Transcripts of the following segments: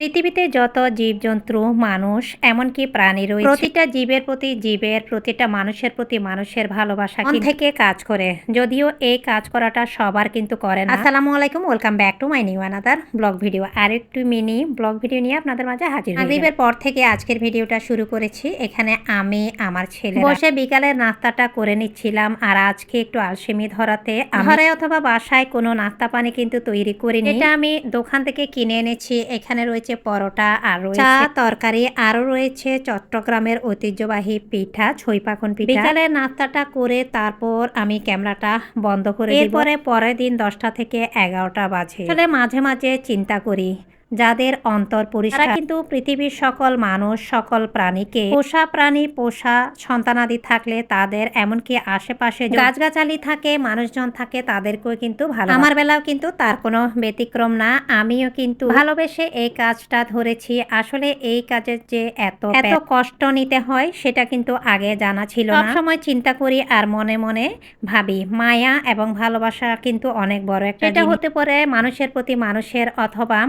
পৃথিবীতে যত জীবজন্তু মানুষ এমনকি প্রাণী রয়েছে প্রতিটা জীবের প্রতি জীবের প্রতিটা মানুষের প্রতি মানুষের ভালোবাসা থেকে কাজ করে। যদিও এই কাজ করাটা সবার কিন্তু করে না। আসসালামু আলাইকুম welcome back to my new another blog video আর একটু মিনি ব্লগ ভিডিও নিয়ে আপনাদের মাঝে হাজির মাগরিবের পর থেকে আজকের ভিডিওটা শুরু করেছি। এখানে আমি আমার ছেলে বসে বিকালের নাস্তাটা করে নিচ্ছিলাম আর আজকে একটু আলসেমি ধরাতে ঘরে অথবা বাসায় কোনো নাস্তা পানি কিন্তু তৈরি করিনি। এটা আমি দোকান থেকে কিনে এনেছি। এখানে রয়েছে পরোটা আর রয়েছে চা তরকারি আরও রয়েছে চট্টগ্রামের ঐতিহ্যবাহী পিঠা ছইপাখন পিঠা। বিকালে নাস্তাটা করে তারপর আমি ক্যামেরাটা বন্ধ করে এরপরে পরের দিন দশটা থেকে এগারোটা বাজে। তাহলে মাঝে মাঝে চিন্তা করি যাদের অন্তর পরিষ্কার কিন্তু পৃথিবীর সকল মানুষ সকল প্রাণীকে পোষা প্রাণী পোষা সন্তানাদি থাকলে তাদের এমনকি আশেপাশে গাছগাছালি থাকে মানুষজন থাকে তাদেরকেও কিন্তু ভালো আমার বেলাও কিন্তু তার কোনো ব্যতিক্রম না আমিও কিন্তু ভালোবেসে এই কাজটা ধরেছি। আসলে এই কাজের যে এত এত কষ্ট নিতে হয় সেটা কিন্তু আগে জানা ছিল না। সময় চিন্তা করি আর মনে মনে ভাবি মায়া এবং ভালোবাসা কিন্তু অনেক বড় একটা এটা হতে পারে মানুষের প্রতি মানুষের অথবা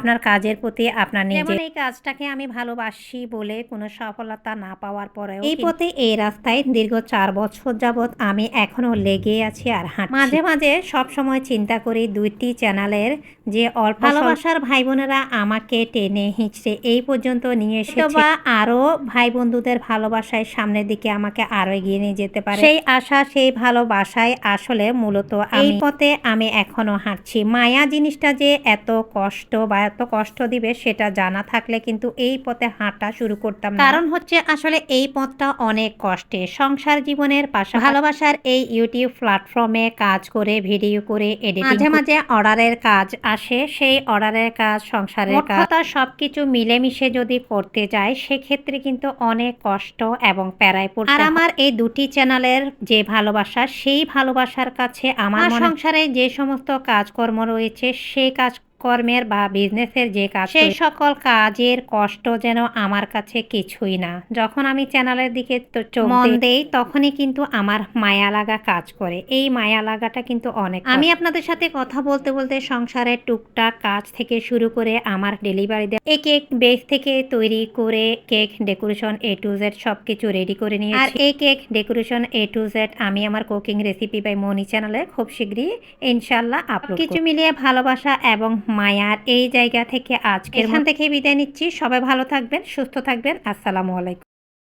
আপনার কাজের প্রতি আপনার নিজের এই কাজটাকে আমি ভালোবাসি বলে কোনো সফলতা না পাওয়ার পরেও এই পথে এই রাস্তায় দীর্ঘ চার বছর যাবৎ আমি এখনও লেগে আছি আর হাঁটছি। মাঝে মাঝে সব সময় চিন্তা করি দুইটি চ্যানেলের যে অল্প ভালোবাসার ভাই বোনেরা আমাকে টেনে হিঁচড়ে এই পর্যন্ত নিয়ে এসেছে বা আরও ভাই বন্ধুদের ভালোবাসায় সামনের দিকে আমাকে আরও এগিয়ে নিয়ে যেতে পারে। সেই আশা সেই ভালোবাসায় আসলে মূলত এই পথে আমি এখনও হাঁটছি। মায়া জিনিসটা যে এত কষ্ট বা এত কষ্ট দিবে সেটা জানা থাকলে কিন্তু এই পথে হাঁটা শুরু করতাম কারণ হচ্ছে আসলে এই পথটা অনেক কষ্টে। সংসার জীবনের পাশে ভালোবাসার এই ইউটিউব প্ল্যাটফর্মে কাজ করে ভিডিও করে এডিট মাঝে মাঝে অর্ডারের কাজ আসে সেই অর্ডারের কাজ সংসারের কাজ সবকিছু মিলেমিশে যদি করতে যায় সেক্ষেত্রে কিন্তু অনেক কষ্ট এবং প্যারায় পড়তে আর আমার এই দুটি চ্যানেলের যে ভালোবাসা সেই ভালোবাসার কাছে আমার সংসারে যে সমস্ত কাজকর্ম রয়েছে সেই কাজ কর্মের বা বিজনেসের যে কাজ সেই সকল কাজের কষ্ট যেন আমার কাছে কিছুই না। যখন আমি চ্যানেলের দিকে মন দেই তখনই কিন্তু আমার মায়া লাগা কাজ করে। এই মায়া লাগাটা কিন্তু অনেক আমি আপনাদের সাথে কথা বলতে বলতে সংসারের টুকটাক কাজ থেকে শুরু করে আমার ডেলিভারি দেয় এই কেক বেস থেকে তৈরি করে cake decoration A to Z সব কিছু রেডি করে নিয়ে আর এই cake decoration A to Z আমি আমার কুকিং রেসিপি বাই মনি চ্যানেলে খুব শীঘ্রই ইনশাল্লাহ আপলোড কিছু মিলিয়ে ভালোবাসা এবং মায়ার এই জায়গা থেকে আজকে এখান থেকে বিদায় নিচ্ছি। সবাই ভালো থাকবেন সুস্থ থাকবেন। আসসালামু আলাইকুম।